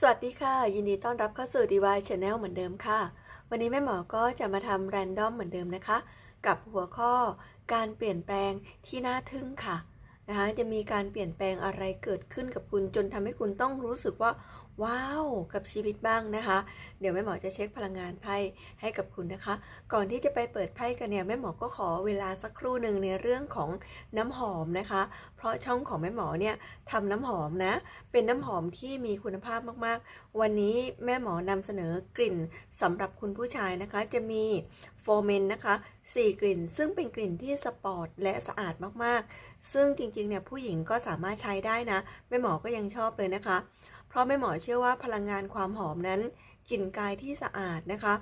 สวัสดีค่ะ ยินดีต้อนรับเข้าสู่ DY Channel เหมือนเดิมค่ะ วันนี้แม่หมอก็จะมาทำแรนดอมเหมือนเดิมนะคะ กับหัวข้อการเปลี่ยนแปลงที่น่าทึ่งค่ะนะคะจะมีการเปลี่ยนแปลงอะไรเกิดขึ้นกับคุณจนทำให้คุณต้องรู้สึกว่า ว้าวกับชีวิตบ้างนะคะ เดี๋ยวแม่หมอจะเช็คพลังงานไพ่ให้กับคุณนะคะ ก่อนที่จะไปเปิดไพ่กันเนี่ยแม่หมอก็ขอเวลาสักครู่หนึ่งในเรื่องของน้ำหอมนะคะ เพราะช่องของแม่หมอเนี่ยทำน้ำหอมนะ เป็นน้ำหอมที่มีคุณภาพมากๆ วันนี้แม่หมอนำเสนอกลิ่นสำหรับคุณผู้ชายนะคะ จะมีโฟเมนนะคะ4 กลิ่น ซึ่งเป็นกลิ่นที่สปอร์ตและสะอาดมากๆ ซึ่งจริงๆเนี่ยผู้หญิงก็สามารถใช้ได้นะแม่หมอก็ยังชอบเลยนะคะ เพราะแม่หมอเชื่อว่าพลังงานความหอมนั้นกลิ่นกายที่สะอาดนะคะ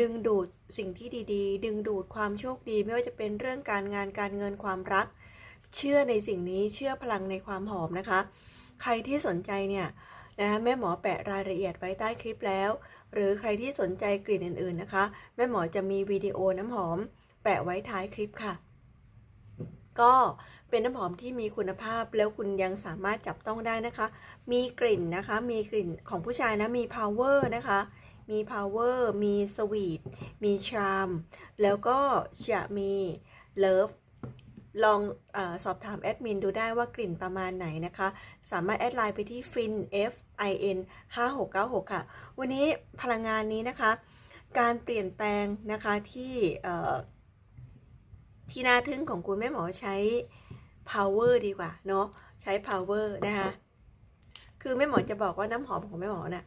ดึงดูดสิ่งที่ดีๆ ดึงดูดความโชคดีไม่ว่าจะเป็นเรื่องการงานการเงินความรัก เชื่อในสิ่งนี้เชื่อพลังในความหอมนะคะ ใครที่สนใจเนี่ยนะคะแม่หมอแปะรายละเอียดไว้ใต้คลิปแล้ว หรือใครที่สนใจกลิ่นอื่นๆนะคะ แม่หมอจะมีวิดีโอน้ำหอม แปะไว้ท้ายคลิปค่ะ ก็เป็นน้ำหอมที่มีคุณภาพแล้วคุณยังสามารถจับต้องได้นะคะ มีกลิ่นนะคะ มีกลิ่นของผู้ชายนะ มี power นะคะ มี power มี sweet มี charm แล้วก็จะมี love ลองอสอบถามแอดมินดูได้ว่ากลิ่นประมาณไหนนะคะ สามารถแอดไลน์ไปที่ fin f i n 5696 ค่ะ วันนี้พลังงานนี้นะคะ การเปลี่ยนแปลงนะคะที่ ที่น่าทึ่งของคุณแม่หมอใช้ power ดีกว่าเนาะใช้ power นะคะ คือแม่หมอจะบอกว่าน้ำหอมของแม่หมอน่ะ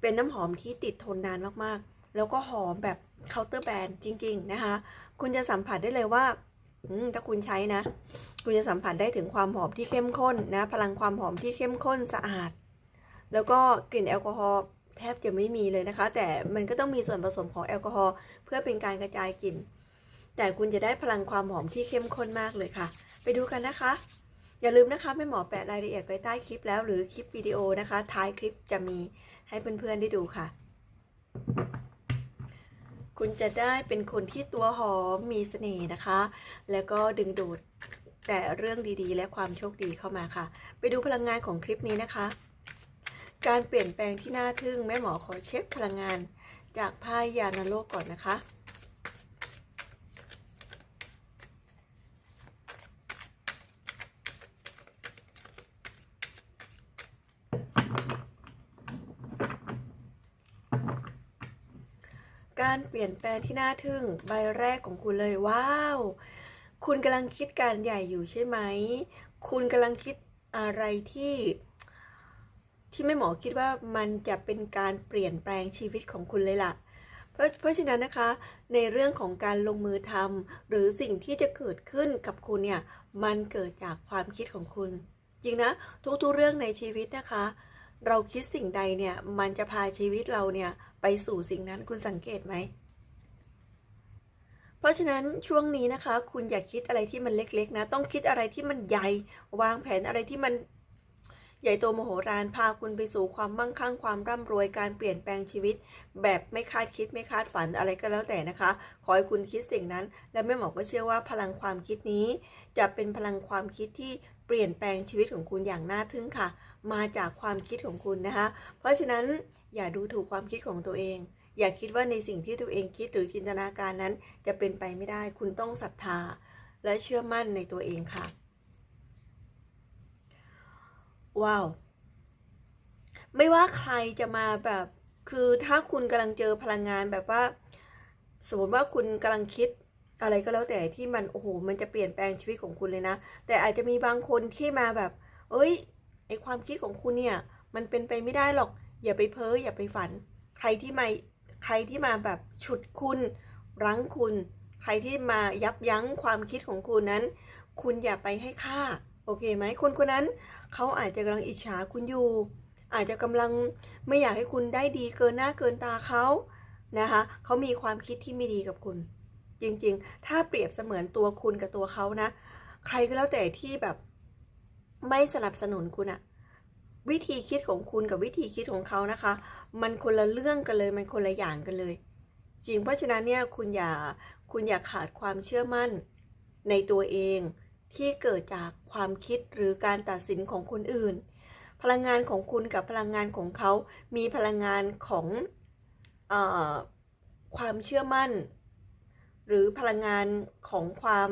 เป็นน้ำหอมที่ติดทนนานมากๆ แล้วก็หอมแบบเคาน์เตอร์แบรนด์จริง ๆ นะคะ คุณจะสัมผัสได้เลยว่าถ้าคุณใช้นะ คุณจะสัมผัสได้ถึงความหอมที่เข้มข้นนะ พลังความหอมที่เข้มข้นสะอาด แล้วก็กลิ่นแอลกอฮอล์แทบจะไม่มีเลยนะคะ แต่มันก็ต้องมีส่วนผสมของแอลกอฮอล์เพื่อเป็นการกระจายกลิ่น แต่คุณจะได้พลังความหอมที่เข้มข้นมากเลยค่ะ ไปดูกันนะคะ อย่าลืมนะคะแม่หมอแปะรายละเอียดไว้ใต้คลิปแล้วหรือคลิปวิดีโอนะคะ ท้ายคลิปจะมีให้เพื่อนๆได้ดูค่ะ คุณจะได้เป็นคนที่ตัวหอมมีเสน่ห์นะคะ แล้วก็ดึงดูดแต่เรื่องดีๆ และความโชคดีเข้ามาค่ะ ไปดูพลังงานของคลิปนี้นะคะ การเปลี่ยนแปลงที่น่าทึ่งแม่หมอขอเช็คพลังงานจากไพ่ยานโลกก่อนนะคะ การเปลี่ยนแปลงที่น่าทึ่งใบแรกของคุณเลยว้าว คุณกำลังคิดการใหญ่อยู่ใช่ไหม คุณกำลังคิดอะไรที่ ที่ไม่หมอคิดว่ามันจะเป็นการเปลี่ยนแปลงชีวิตของคุณเลยล่ะ เพราะเพราะฉะนั้นนะคะในเรื่องของการลงมือทำหรือสิ่งที่จะเกิดขึ้นกับคุณเนี่ยมันเกิดจากความคิดของคุณ จริงนะทุกๆเรื่องในชีวิตนะคะ เราคิดสิ่งใดเนี่ย มันจะพาชีวิตเราเนี่ย ไปสู่สิ่งนั้นคุณสังเกตไหม เพราะฉะนั้นช่วงนี้นะคะ คุณอย่าคิดอะไรที่มันเล็กๆนะ ต้องคิดอะไรที่มันใหญ่ วางแผนอะไรที่มันใหญ่โตโมโหฬารพาคุณไปสู่ความมั่งคั่งความร่ำรวยการเปลี่ยนแปลงชีวิต แบบไม่คาดคิดไม่คาดฝันอะไรก็แล้วแต่นะคะ ขอให้คุณคิดสิ่งนั้น และแม่หมอก็เชื่อว่าพลังความคิดนี้ จะเป็นพลังความคิดที่เปลี่ยนแปลงชีวิตของคุณอย่างน่าทึ่งค่ะ มาจากความคิดของคุณนะคะ เพราะฉะนั้นอย่าดูถูกความคิดของตัวเอง อย่าคิดว่าในสิ่งที่ตัวเองคิดหรือจินตนาการนั้นจะเป็นไปไม่ได้ คุณต้องศรัทธา และเชื่อมั่นในตัวเองค่ะ ว้าว ไม่ว่าใครจะมาแบบ คือถ้าคุณกำลังเจอพลังงานแบบว่า สมมติว่าคุณกำลังคิดอะไรก็แล้วแต่ที่มันโอ้โหมันจะเปลี่ยนแปลงชีวิตของคุณเลยนะ แต่อาจจะมีบางคนที่มาแบบ เอ้ย ไอความคิดของคุณเนี่ยมันเป็นไปไม่ได้หรอก อย่าไปเพ้ออย่าไปฝัน ใครที่มาใครที่มาแบบฉุดคุณ รั้งคุณ ใครที่มายับยั้งความคิดของคุณนั้น คุณอย่าไปให้ค่า โอเคไหมคนคนนั้นเขาอาจจะกำลังอิจฉาคุณอยู่ อาจจะกำลังไม่อยากให้คุณได้ดีเกินหน้าเกินตาเขานะคะเขามีความคิดที่ไม่ดีกับคุณ จริงๆ ถ้าเปรียบเสมือนตัวคุณกับตัวเขานะ ใครก็แล้วแต่ที่แบบ ไม่สนับสนุนคุณอะวิธีคิดของคุณกับวิธีคิดของเขานะคะ มันคนละเรื่องกันเลยมันคนละอย่างกันเลย จริงเพราะฉะนั้นเนี่ยคุณอย่าคุณอย่าขาดความเชื่อมั่นในตัวเองที่เกิดจากความคิดหรือการตัดสินของคนอื่น พลังงานของคุณกับพลังงานของเขา มีพลังงานของออความเชื่อมั่น หรือพลังงานของความ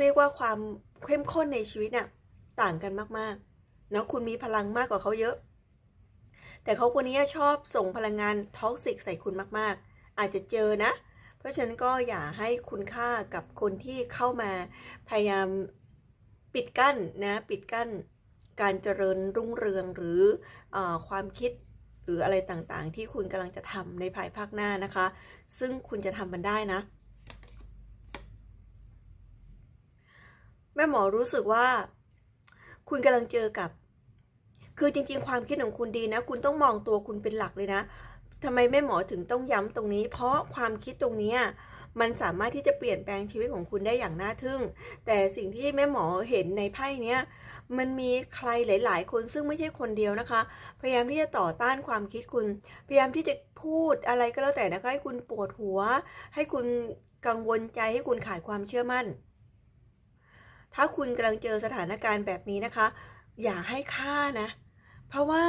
เรียกว่าความ เข้มข้นในชีวิตน่ะต่างกันมากๆนะคุณมีพลังมากกว่าเขาเยอะ แต่เขาคนนี้ชอบส่งพลังงานท็อกซิกใส่คุณมากๆ อาจจะเจอนะ เพราะฉะนั้นก็อย่าให้คุณค่ากับคนที่เข้ามาพยายามปิดกั้นนะปิดกั้นการเจริญรุ่งเรืองหรืออความคิดหรืออะไรต่างๆ ที่คุณกำลังจะทำในภายภาคหน้านะคะ ซึ่งคุณจะทำมันได้นะ แม่หมอรู้สึกว่า คุณกำลังเจอกับ คือจริง ๆ ความคิดของคุณดีนะ คุณต้องมองตัวคุณเป็นหลักเลยนะทำไมแม่หมอถึงต้องย้ำตรงนี้ เพราะความคิดตรงนี้มันสามารถที่จะเปลี่ยนแปลงชีวิตของคุณได้อย่างน่าทึ่ง แต่สิ่งที่แม่หมอเห็นในไพ่เนี้ย มันมีใครหลาย ๆ คนซึ่งไม่ใช่คนเดียวนะคะ พยายามที่จะต่อต้านความคิดคุณ พยายามที่จะพูดอะไรก็แล้วแต่นะคะ ให้คุณปวดหัว ให้คุณกังวลใจ ให้คุณขาดความเชื่อมั่น ถ้าคุณกำลังเจอสถานการณ์แบบนี้นะคะ อย่าให้ค่านะ เพราะว่า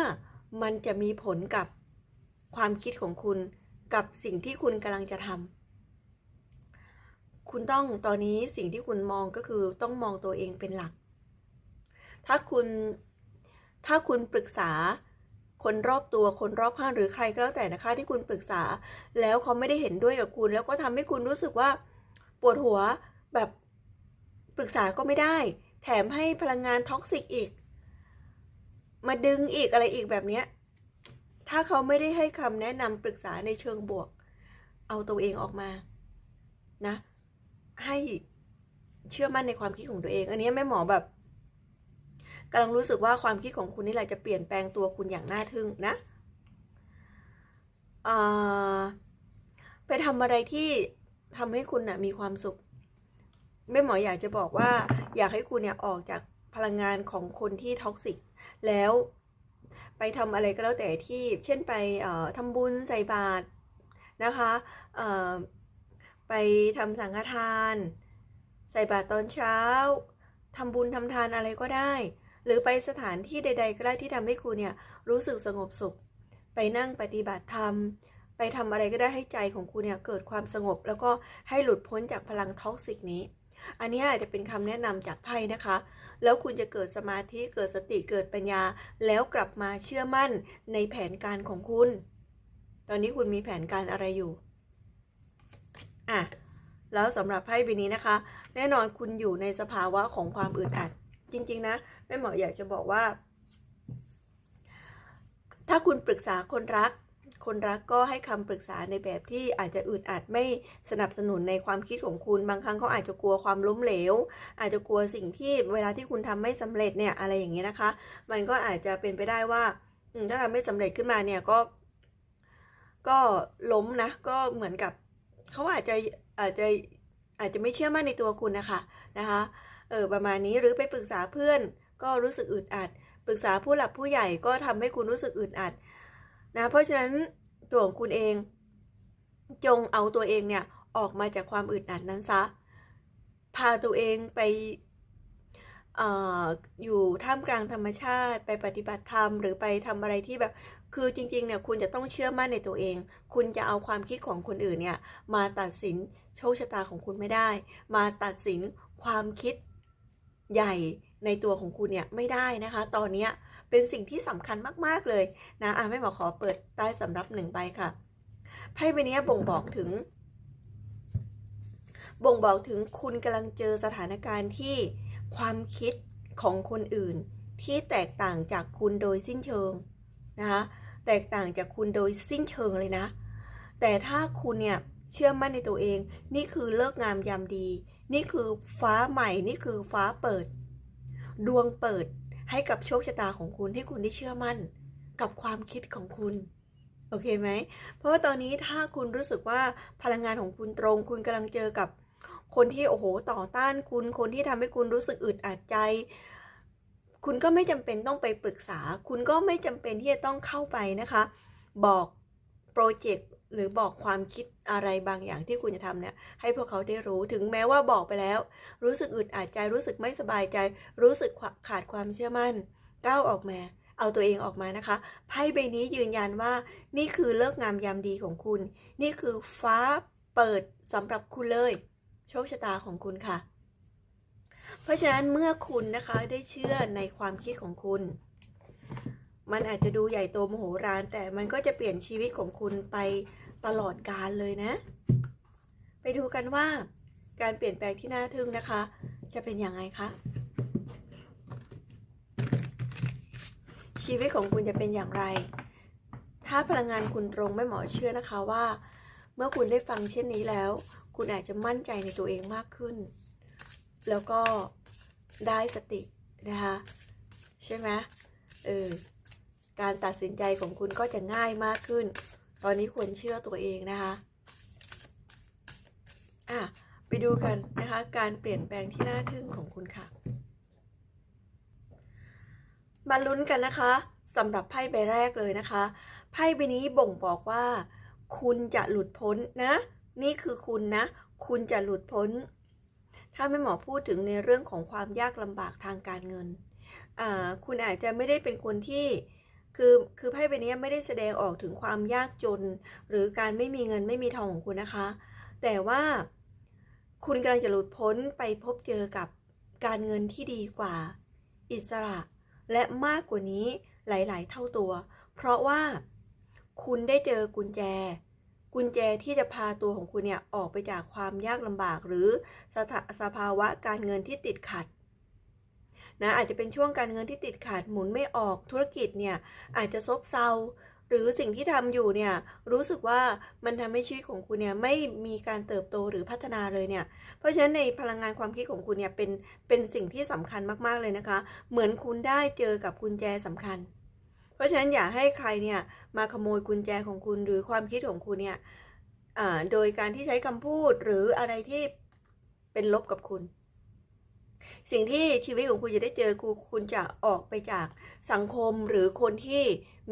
มันจะมีผลกับความคิดของคุณกับสิ่งที่คุณกำลังจะทำคุณต้องตอนนี้สิ่งที่คุณมองก็คือต้องมองตัวเองเป็นหลัก ถ้าคุณถ้าคุณปรึกษาคนรอบตัวคนรอบข้างหรือใครก็แล้วแต่นะคะ ที่คุณปรึกษาแล้วเขาไม่ได้เห็นด้วยกับคุณ แล้วก็ทำให้คุณรู้สึกว่าปวดหัวแบบ ปรึกษาก็ไม่ได้ แถมให้พลังงานท็อกซิกอีก มาดึงอีกอะไรอีกแบบเนี้ย ถ้าเขาไม่ได้ให้คำแนะนำปรึกษาในเชิงบวก เอาตัวเองออกมา นะ ให้เชื่อมั่นในความคิดของตัวเอง อันนี้แม่หมอแบบกำลังรู้สึกว่าความคิดของคุณนี่แหละจะเปลี่ยนแปลงตัวคุณอย่างน่าทึ่งนะไปทำอะไรที่ทำให้คุณนะมีความสุข แม่หมออยากจะบอกว่า อยากให้คุณเนี่ยออกจากพลังงานของคนที่ท็อกซิกแล้วไปทำอะไรก็แล้วแต่ที่เช่นไปทำบุญใส่บาตรนะคะไปทำสังฆทาน ใส่บาตรตอนเช้าทำบุญทำทานอะไรก็ได้ หรือไปสถานที่ใด ๆ ก็ได้ที่ทำให้คุณเนี่ยรู้สึกสงบสุข ไปนั่งปฏิบัติธรรม ไปทำอะไรก็ได้ให้ใจของคุณเนี่ยเกิดความสงบ แล้วก็ให้หลุดพ้นจากพลังท็อกซิกนี้ อันนี้อาจจะเป็นคำแนะนำจากไพ่นะคะ แล้วคุณจะเกิดสมาธิเกิดสติเกิดปัญญา แล้วกลับมาเชื่อมั่นในแผนการของคุณ ตอนนี้คุณมีแผนการอะไรอยู่อะแล้วสำหรับไพ่ใบนี้นะคะ แน่นอนคุณอยู่ในสภาวะของความอึดอัด จริง ๆ นะแม่หมออยากจะบอกว่า ถ้าคุณปรึกษาคนรัก คนรักก็ให้คำปรึกษาในแบบที่อาจจะอึดอัดไม่สนับสนุนในความคิดของคุณ บางครั้งเขาอาจจะกลัวความล้มเหลว อาจจะกลัวสิ่งที่เวลาที่คุณทำไม่สำเร็จเนี่ยอะไรอย่างเงี้ยนะคะ มันก็อาจจะเป็นไปได้ว่าถ้าทำไม่สำเร็จขึ้นมาเนี่ยก็ ก็ล้มนะ ก็เหมือนกับเขาอาจจะอาจจะอาจจะไม่เชื่อมั่นในตัวคุณนะคะนะคะเออประมาณนี้หรือไปปรึกษาเพื่อนก็รู้สึกอึดอัด ปรึกษาผู้หลักผู้ใหญ่ก็ทำให้คุณรู้สึกอึดอัดนะเพราะฉะนั้น ตัวของคุณเอง จงเอาตัวเองเนี่ยออกมาจากความอึดอัดนั้นซะ พาตัวเองไปออยู่ท่ามกลางธรรมชาติ ไปปฏิบัติธรรมหรือไปทำอะไรที่แบบ คือจริงๆเนี่ยคุณจะต้องเชื่อมั่นในตัวเอง คุณจะเอาความคิดของคนอื่นเนี่ยมาตัดสินโชคชะตาของคุณไม่ได้ มาตัดสินความคิดใหญ่ในตัวของคุณเนี่ยไม่ได้นะคะ ตอนนี้ เป็นสิ่งที่สำคัญมากๆเลยนะอะแม่หมอขอเปิดได้สำหรับหนึ่งใบค่ะไพ่ใบนี้บ่งบอกถึง บ่งบอกถึงคุณกำลังเจอสถานการณ์ที่ความคิดของคนอื่น ที่แตกต่างจากคุณโดยสิ้นเชิงนะคะแตกต่างจากคุณโดยสิ้นเชิงเลยนะ แต่ถ้าคุณเนี่ยเชื่อมั่นในตัวเอง นี่คือเลิกงามยามดี นี่คือฟ้าใหม่ นี่คือฟ้าเปิด ดวงเปิด ให้กับโชคชะตาของคุณที่คุณได้เชื่อมั่นกับความคิดของคุณ โอเคไหม เพราะว่าตอนนี้ถ้าคุณรู้สึกว่าพลังงานของคุณตรง คุณกำลังเจอกับคนที่โอ้โหต่อต้านคุณ คนที่ทำให้คุณรู้สึกอึดอัดใจ คุณก็ไม่จำเป็นต้องไปปรึกษา คุณก็ไม่จำเป็นที่จะต้องเข้าไปนะคะ บอกโปรเจกต์ หรือบอกความคิดอะไรบางอย่างที่คุณจะทำเนี่ยให้พวกเขาได้รู้ถึงแม้ว่าบอกไปแล้ว รู้สึกอึดอัดใจรู้สึกไม่สบายใจ รู้สึกขาดความเชื่อมั่น ก้าวออกมา เอาตัวเองออกมานะคะไพ่ใบนี้ยืนยันว่า นี่คือเลิกงามยามดีของคุณ นี่คือฟ้าเปิดสำหรับคุณเลย โชคชะตาของคุณค่ะ เพราะฉะนั้นเมื่อคุณนะคะได้เชื่อในความคิดของคุณมันอาจจะดูใหญ่โตมโหฬารแต่มันก็จะเปลี่ยนชีวิตของคุณไป ตลอดกาลเลยนะ ไปดูกันว่าการเปลี่ยนแปลงที่น่าทึ่งนะคะ จะเป็นยังไงคะชีวิตของคุณจะเป็นอย่างไร ถ้าพลังงานคุณตรงไม่หมอเชื่อนะคะว่า เมื่อคุณได้ฟังเช่นนี้แล้ว คุณอาจจะมั่นใจในตัวเองมากขึ้น แล้วก็ได้สตินะคะใช่ไหมเออการตัดสินใจของคุณก็จะง่ายมากขึ้น ตอนนี้ควรเชื่อตัวเองนะคะ อะ ไปดูกันนะคะ การเปลี่ยนแปลงที่น่าทึ่งของคุณค่ะ มาลุ้นกันนะคะสำหรับไพ่ใบแรกเลยนะคะ ไพ่ใบนี้บ่งบอกว่า คุณจะหลุดพ้นนะ นี่คือคุณนะ คุณจะหลุดพ้น ถ้าแม่หมอพูดถึงในเรื่องของความยากลำบากทางการเงิน คุณอาจจะไม่ได้เป็นคนที่ คือคือไพ่ใบนี้ไม่ได้แสดงออกถึงความยากจน หรือการไม่มีเงินไม่มีทองของคุณนะคะ แต่ว่าคุณกำลังจะหลุดพ้นไปพบเจอกับการเงินที่ดีกว่า อิสระ และมากกว่านี้หลาย ๆ เท่าตัว เพราะว่าคุณได้เจอกุญแจ กุญแจที่จะพาตัวของคุณเนี่ยออกไปจากความยากลำบากหรือสถาสภาวะการเงินที่ติดขัด นะอาจจะเป็นช่วงการเงินที่ติดขัดหมุนไม่ออกธุรกิจเนี่ยอาจจะซบเซาหรือสิ่งที่ทำอยู่เนี่ยรู้สึกว่ามันทำให้ชีวิตของคุณเนี่ยไม่มีการเติบโตหรือพัฒนาเลยเนี่ยเพราะฉะนั้นในพลังงานความคิดของคุณเนี่ยเป็นเป็นสิ่งที่สำคัญมากๆเลยนะคะ เหมือนคุณได้เจอกับกุญแจสำคัญ เพราะฉะนั้นอย่าให้ใครเนี่ยมาขโมยกุญแจของคุณหรือความคิดของคุณเนี่ยอ่าโดยการที่ใช้คำพูดหรืออะไรที่เป็นลบกับคุณ สิ่งที่ชีวิตของคุณจะได้เจอคือคุณจะออกไปจากสังคมหรือคนที่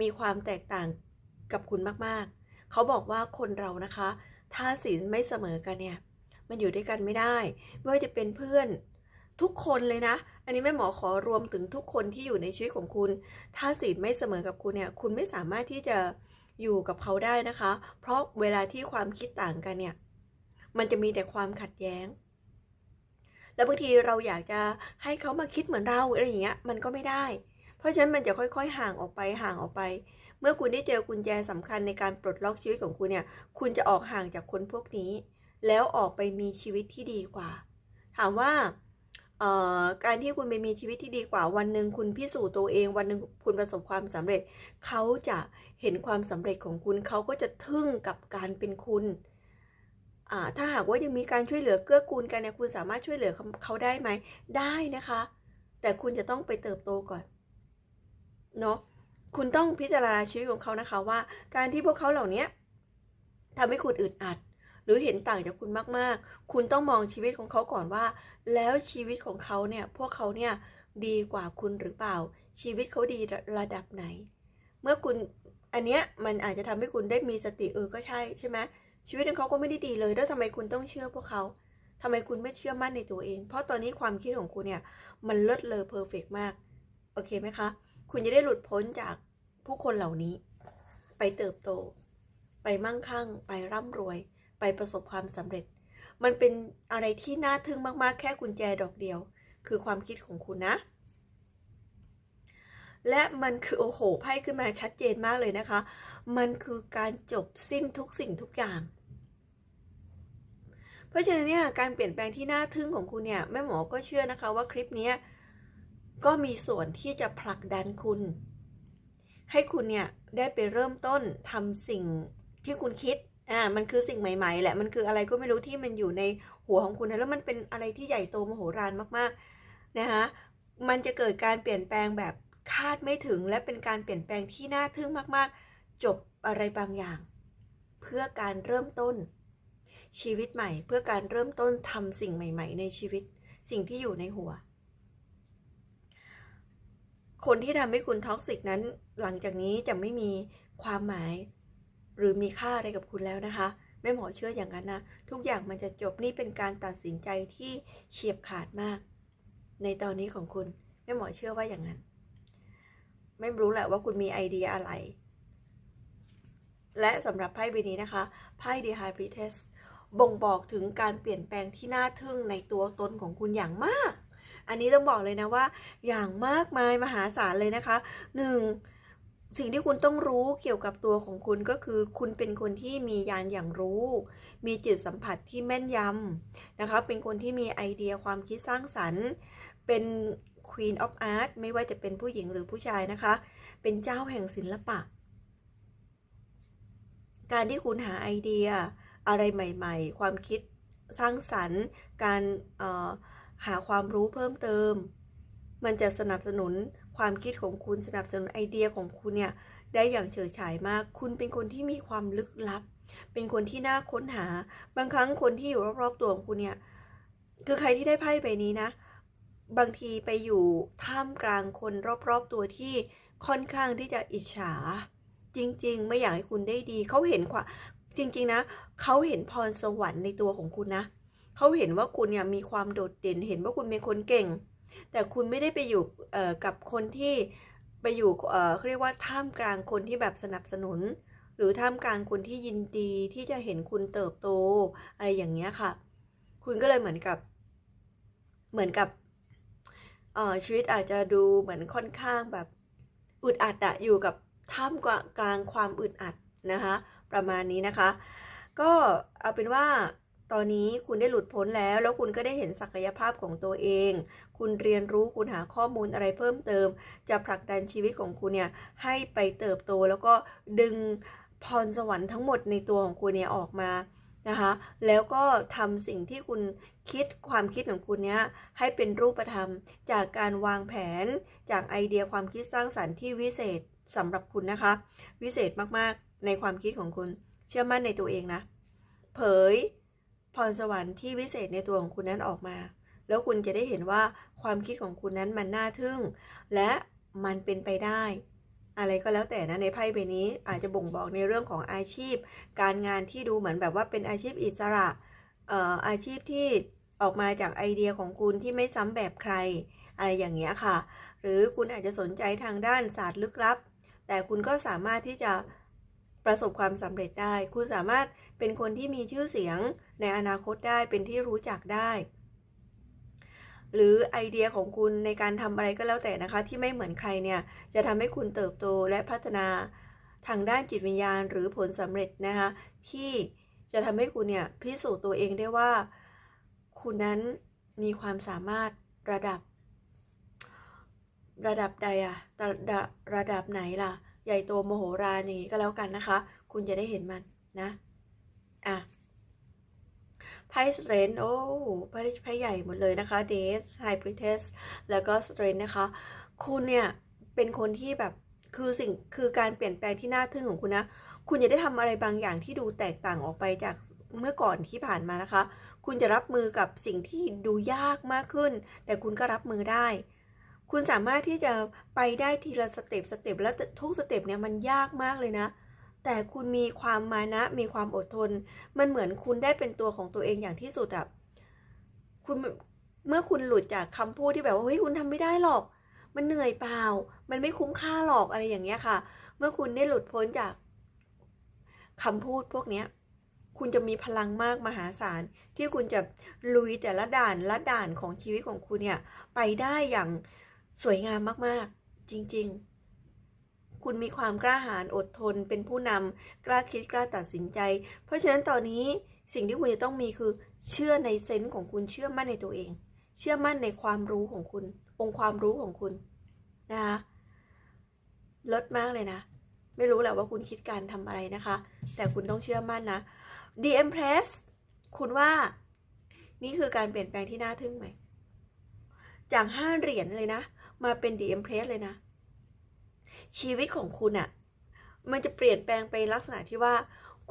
มีความแตกต่างกับคุณมากๆ เขาบอกว่าคนเรานะคะ ถ้าศีลไม่เสมอกันเนี่ย มันอยู่ด้วยกันไม่ได้ ไม่ว่าจะเป็นเพื่อนทุกคนเลยนะ อันนี้แม่หมอขอรวมถึงทุกคนที่อยู่ในชีวิตของคุณ ถ้าศีลไม่เสมอกับคุณเนี่ย คุณไม่สามารถที่จะอยู่กับเขาได้นะคะ เพราะเวลาที่ความคิดต่างกันเนี่ย มันจะมีแต่ความขัดแย้ง แล้วบางทีเราอยากจะให้เขามาคิดเหมือนเราอะไรอย่างเงี้ยมันก็ไม่ได้ เพราะฉะนั้นมันจะค่อยๆ ห่างออกไปห่างออกไป เมื่อคุณได้เจอกุญแจสำคัญในการปลดล็อกชีวิตของคุณเนี่ย คุณจะออกห่างจากคนพวกนี้ แล้วออกไปมีชีวิตที่ดีกว่า ถามว่าการที่คุณไปมีชีวิตที่ดีกว่า วันหนึ่งคุณพิสูจน์ตัวเอง วันหนึ่งคุณประสบความสำเร็จ เขาจะเห็นความสำเร็จของคุณ เขาก็จะทึ่งกับการเป็นคุณ ถ้าหากว่ายังมีการช่วยเหลือเกื้อกูลกันเนี่ยคุณสามารถช่วยเหลือเขาเขาได้ไหม ได้นะคะ แต่คุณจะต้องไปเติบโตก่อน เนาะคุณต้องพิจารณาชีวิตของเขานะคะว่า การที่พวกเขาเหล่านี้ทำให้คุณอึดอัด หรือเห็นต่างจากคุณมากๆ คุณต้องมองชีวิตของเขาก่อนว่า แล้วชีวิตของเขาเนี่ย พวกเขาเนี่ยดีกว่าคุณหรือเปล่า ชีวิตเขาดีระดับไหน เมื่อคุณอันเนี้ยมันอาจจะทำให้คุณได้มีสติเออก็ใช่ใช่ไหม ชีวิตของเขาก็ไม่ได้ดีเลย แล้วทำไมคุณต้องเชื่อพวกเขาทำไมคุณไม่เชื่อมั่นในตัวเอง เพราะตอนนี้ความคิดของคุณเนี่ย มันเลิศเลอเพอร์เฟกมาก โอเคไหมคะ คุณจะได้หลุดพ้นจากผู้คนเหล่านี้ ไปเติบโต ไปมั่งคั่ง ไปร่ำรวย ไปประสบความสำเร็จ มันเป็นอะไรที่น่าทึ่งมากๆ แค่กุญแจดอกเดียว คือความคิดของคุณนะ และมันคือโอ้โหไพ่ขึ้นมาชัดเจนมากเลยนะคะ มันคือการจบสิ้นทุกสิ่งทุกอย่าง เพราะฉะนั้นเนี่ยการเปลี่ยนแปลงที่น่าทึ่งของคุณเนี่ยแม่หมอก็เชื่อนะคะว่าคลิปนี้ก็มีส่วนที่จะผลักดันคุณ ให้คุณเนี่ยได้ไปเริ่มต้นทำสิ่งที่คุณคิดอ่ามันคือสิ่งใหม่ ๆ แหละ มันคืออะไรก็ไม่รู้ที่มันอยู่ในหัวของคุณนะแล้วมันเป็นอะไรที่ใหญ่โตมโหฬารมากๆนะคะมันจะเกิดการเปลี่ยนแปลงแบบ คาดไม่ถึงและเป็นการเปลี่ยนแปลงที่น่าทึ่งมาก ๆ จบอะไรบางอย่าง เพื่อการเริ่มต้น ชีวิตใหม่ เพื่อการเริ่มต้นทำสิ่งใหม่ ๆ ในชีวิต สิ่งที่อยู่ในหัว คนที่ทำให้คุณท็อกซิกนั้น หลังจากนี้จะไม่มีความหมาย หรือมีค่าอะไรกับคุณแล้วนะคะแม่หมอเชื่ออย่างนั้นนะ ทุกอย่างมันจะจบนี่เป็นการตัดสินใจที่เฉียบขาดมาก ในตอนนี้ของคุณแม่หมอเชื่อว่าอย่างนั้น ไม่รู้แหละว่าคุณมีไอเดียอะไร และสำหรับไพ่ใบนี้นะคะ ไพ่ The High Priestess บ่งบอกถึงการเปลี่ยนแปลงที่น่าทึ่งในตัวตนของคุณอย่างมาก อันนี้ต้องบอกเลยนะว่า อย่างมากมายมหาศาลเลยนะคะหนึ่งสิ่งที่คุณต้องรู้เกี่ยวกับตัวของคุณก็คือ คุณเป็นคนที่มียานอย่างรู้ มีจิตสัมผัสที่แม่นยำนะคะ เป็นคนที่มีไอเดียความคิดสร้างสรรค์ เป็น Queen of Art ไม่ว่าจะเป็นผู้หญิงหรือผู้ชายนะคะ เป็นเจ้าแห่งศิลปะ การที่คุณหาไอเดียอะไรใหม่ๆ ความคิดสร้างสรรค์ การหาความรู้เพิ่มเติม มันจะสนับสนุนความคิดของคุณสนับสนุนไอเดียของคุณเนี่ยได้อย่างเฉิดฉายมาก คุณเป็นคนที่มีความลึกลับ เป็นคนที่น่าค้นหา บางครั้งคนที่อยู่รอบๆตัวของคุณเนี่ย คือใครที่ได้ไพ่ใบนี้นะ บางทีไปอยู่ท่ามกลางคนรอบๆตัวที่ค่อนข้างที่จะอิจฉา จริง ๆ ไม่อยากให้คุณได้ดี เขาเห็นความจริง ๆ นะ เขาเห็นพรสวรรค์ในตัวของคุณนะ เขาเห็นว่าคุณเนี่ยมีความโดดเด่น เห็นว่าคุณเป็นคนเก่ง แต่คุณไม่ได้ไปอยู่กับคนที่ไปอยู่เขาเรียกว่าท่ามกลางคนที่แบบสนับสนุน หรือท่ามกลางคนที่ยินดีที่จะเห็นคุณเติบโตอะไรอย่างเงี้ยค่ะ คุณก็เลยเหมือนกับ เหมือนกับ เอ่อชีวิตอาจจะดูเหมือนค่อนข้างแบบอึดอัดอะอยู่กับท่ามกลางความอึดอัดนะคะ ประมาณนี้นะคะ ก็เอาเป็นว่าตอนนี้คุณได้หลุดพ้นแล้ว แล้วคุณก็ได้เห็นศักยภาพของตัวเอง คุณเรียนรู้คุณหาข้อมูลอะไรเพิ่มเติม จะผลักดันชีวิตของคุณเนี่ยให้ไปเติบโตแล้วก็ดึงพรสวรรค์ทั้งหมดในตัวของคุณเนี่ยออกมา นะคะ แล้วก็ทำสิ่งที่คุณคิดความคิดของคุณเนี้ยให้เป็นรูปธรรม จากการวางแผนจากไอเดียความคิดสร้างสรรค์ที่วิเศษสำหรับคุณนะคะ วิเศษมากๆในความคิดของคุณ เชื่อมั่นในตัวเองนะ เผยพรสวรรค์ที่วิเศษในตัวของคุณนั้นออกมา แล้วคุณจะได้เห็นว่าความคิดของคุณนั้นมันน่าทึ่ง และมันเป็นไปได้ อะไรก็แล้วแต่นะในไพ่ใบนี้อาจจะบ่งบอกในเรื่องของอาชีพ การงานที่ดูเหมือนแบบว่าเป็นอาชีพอิสระเอ่ออาชีพที่ออกมาจากไอเดียของคุณที่ไม่ซ้ำแบบใคร อะไรอย่างเงี้ยค่ะ หรือคุณอาจจะสนใจทางด้านศาสตร์ลึกลับ แต่คุณก็สามารถที่จะประสบความสำเร็จได้ คุณสามารถเป็นคนที่มีชื่อเสียงในอนาคตได้เป็นที่รู้จักได้ หรือไอเดียของคุณในการทำอะไรก็แล้วแต่นะคะ ที่ไม่เหมือนใครเนี่ยจะทำให้คุณเติบโตและพัฒนาทางด้านจิตวิญญาณ หรือผลสำเร็จนะคะที่จะทำให้คุณเนี่ยพิสูจน์ตัวเองได้ว่า คุณนั้นมีความสามารถระดับ ระดับใดอะระดับระดับไหนล่ะ ใหญ่โตโมโหรานอย่างนี้ก็แล้วกันนะคะ คุณจะได้เห็นมันนะอะ ไพ่สเตรนโอ้ไพ่ไพ่ใหญ่หมดเลยนะคะเดสไฮปริเทสแล้วก็สเตรนนะคะ คุณเนี่ย เป็นคนที่แบบคือสิ่งคือการเปลี่ยนแปลงที่น่าทึ่งของคุณนะ คุณจะได้ทำอะไรบางอย่างที่ดูแตกต่างออกไปจากเมื่อก่อนที่ผ่านมานะคะ คุณจะรับมือกับสิ่งที่ดูยากมากขึ้น แต่คุณก็รับมือได้ คุณสามารถที่จะไปได้ทีละสเต็ปสเต็ปแล้วทุกสเต็ปเนี่ยมันยากมากเลยนะ แต่คุณมีความมานะมีความอดทน มันเหมือนคุณได้เป็นตัวของตัวเองอย่างที่สุดอะคุณเมื่อคุณหลุดจากคำพูดที่แบบว่าเฮ้ยคุณทำไม่ได้หรอก มันเหนื่อยเปล่า มันไม่คุ้มค่าหรอกอะไรอย่างเงี้ยค่ะ เมื่อคุณได้หลุดพ้นจากคำพูดพวกเนี้ยคุณจะมีพลังมากมหาศาล ที่คุณจะลุยแต่ละด่านละด่านของชีวิตของคุณเนี่ย ไปได้อย่างสวยงามมาก ๆ จริง ๆ คุณมีความกล้าหาญอดทน เป็นผู้นำกล้าคิดกล้าตัดสินใจ เพราะฉะนั้นตอนนี้สิ่งที่คุณจะต้องมีคือเชื่อในเซนส์ของคุณเชื่อมั่นในตัวเอง เชื่อมั่นในความรู้ของคุณ องค์ความรู้ของคุณนะคะลดมากเลยนะ ไม่รู้แหละว่าคุณคิดการทำอะไรนะคะ แต่คุณต้องเชื่อมั่นนะ The Empress คุณว่า นี่คือการเปลี่ยนแปลงที่น่าทึ่งไหม จากห้าเหรียญเลยนะ มาเป็น The Empress เลยนะ ชีวิตของคุณอะ่ะมันจะเปลี่ยนแปลงไปลักษณะที่ว่า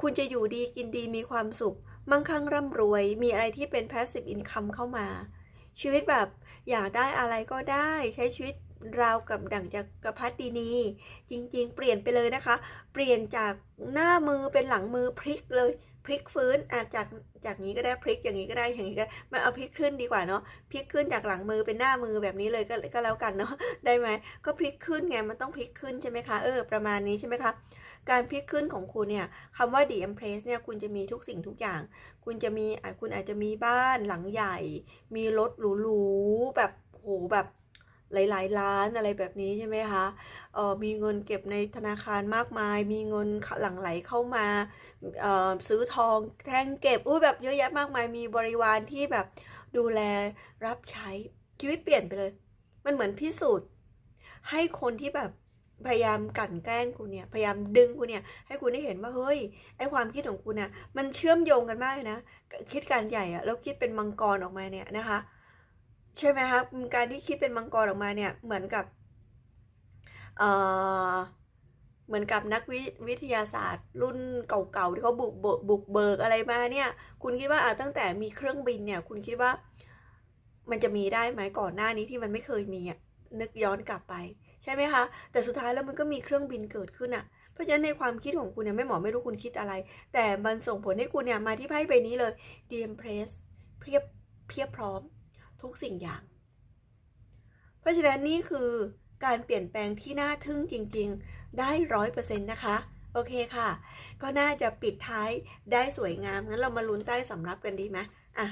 คุณจะอยู่ดีกินดีมีความสุข มั่งคั่งร่ำรวย มีอะไรที่เป็น passive income เข้ามา ชีวิตแบบอยากได้อะไรก็ได้ใช้ชีวิตราวกับดั่งจากกระพัดดีนี จริงๆ เปลี่ยนไปเลยนะคะ เปลี่ยนจากหน้ามือเป็นหลังมือพลิกเลย พลิกฟื้นอาจจากจากนี้ก็ได้พลิกอย่างนี้ก็ได้อย่างนี้ก็ได้มันเอาพลิกขึ้นดีกว่าเนาะพลิกขึ้นจากหลังมือเป็นหน้ามือแบบนี้เลยก็ก็แล้วกันเนาะได้ไหมก็พลิกขึ้นไงมันต้องพลิกขึ้นใช่ไหมคะเออประมาณนี้ใช่ไหมคะการพลิกขึ้นของคุณเนี่ยคำว่า The Empress เนี่ยคุณจะมีทุกสิ่งทุกอย่าง คุณจะมีอะคุณอาจจะมีบ้านหลังใหญ่ มีรถหรูๆแบบโหแบบ หลาย ๆ ล้านอะไรแบบนี้ใช่ไหมคะเออมีเงินเก็บในธนาคารมากมาย มีเงินหลั่งไหลเข้ามาเออซื้อทองแท่งเก็บอุ้ยแบบเยอะแยะมากมาย มีบริวารที่แบบดูแลรับใช้ชีวิตเปลี่ยนไปเลย มันเหมือนพิสูจน์ ให้คนที่แบบพยายามกลั่นแกล้งคุณเนี่ย พยายามดึงคุณเนี่ย ให้คุณได้เห็นว่า เฮ้ย ไอความคิดของคุณน่ะมันเชื่อมโยงกันมากเลยนะ คิดการใหญ่อะแล้วคิดเป็นมังกรออกมาเนี่ยนะคะ ใช่ไหมคะการที่คิดเป็นมังกรออกมาเนี่ยเหมือนกับเอ่อเหมือนกับนักวิวิทยาศาสตร์ รุ่นเก่าๆที่เขาบุกเบิกบุกเบิกอะไรมาเนี่ย คุณคิดว่าอะตั้งแต่มีเครื่องบินเนี่ย คุณคิดว่ามันจะมีได้ไหมก่อนหน้านี้ที่มันไม่เคยมีอะนึกย้อนกลับไป ใช่ไหมคะ แต่สุดท้ายแล้วมันก็มีเครื่องบินเกิดขึ้นอะ เพราะฉะนั้นในความคิดของคุณเนี่ยไม่หมอไม่รู้คุณคิดอะไร แต่มันส่งผลให้คุณเนี่ยมาที่ไพ่ใบนี้เลย d m p r e s s เพียบเพียบพร้อม ทุกสิ่งอย่าง เพราะฉะนั้นนี่คือการเปลี่ยนแปลงที่น่าทึ่งจริง ๆ ได้ร้อยเปอร์เซ็นต์นะคะ โอเคค่ะ ก็น่าจะปิดท้ายได้สวยงาม งั้นเรามาลุ้นใต้สำรับกันดีไหมอะ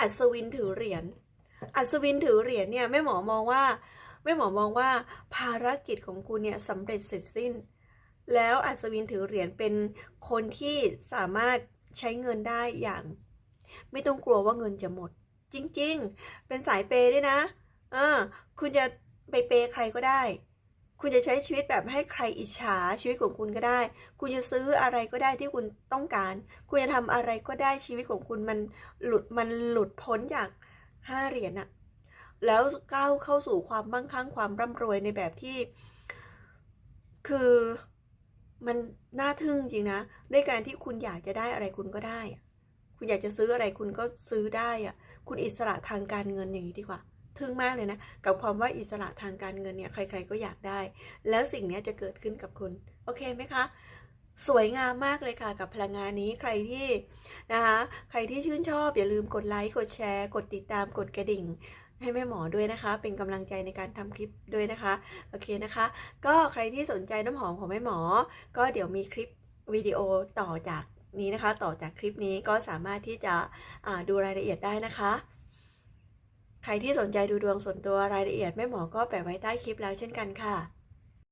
อัศวินถือเหรียญ อัศวินถือเหรียญเนี่ยแม่หมอมองว่าแม่หมอมองว่าภารกิจของคุณเนี่ยสำเร็จเสร็จสิ้น แล้วอัศวินถือเหรียญเป็นคนที่สามารถใช้เงินได้อย่าง ไม่ต้องกลัวว่าเงินจะหมด จริงๆ เป็นสายเปย์ด้วยนะอ่าคุณจะไปเปย์ใครก็ได้ คุณจะใช้ชีวิตแบบให้ใครอิจฉาชีวิตของคุณก็ได้ คุณจะซื้ออะไรก็ได้ที่คุณต้องการ คุณจะทำอะไรก็ได้ชีวิตของคุณมันหลุดมันหลุดพ้นจากห้าเหรียญอะแล้วก้าวเข้าสู่ความมั่งคั่งความร่ำรวยในแบบที่ คือมันน่าทึ่งจริงนะ ด้วยการที่คุณอยากจะได้อะไรคุณก็ได้อะ คุณอยากจะซื้ออะไรคุณก็ซื้อได้อะคุณอิสระทางการเงินอย่างนี้ดีกว่าทึ่งมากเลยนะ กับความว่าอิสระทางการเงินเนี่ยใคร ๆก็อยากได้ แล้วสิ่งนี้จะเกิดขึ้นกับคุณ โอเคไหมคะ สวยงามมากเลยค่ะ กับพลังงานนี้ใครที่นะคะใครที่ชื่นชอบอย่าลืมกดไลค์กดแชร์ กดติดตามกดกระดิ่ง ให้แม่หมอด้วยนะคะ เป็นกำลังใจในการทำคลิปด้วยนะคะโอเคนะคะ ก็ใครที่สนใจน้ำหอมของแม่หมอ ก็เดี๋ยวมีคลิปวิดีโอต่อจาก นี้นะคะ ต่อจากคลิปนี้ก็สามารถที่จะดูรายละเอียดได้นะคะ ใครที่สนใจดูดวงส่วนตัวรายละเอียดแม่หมอก็แปะไว้ใต้คลิปแล้วเช่นกันค่ะ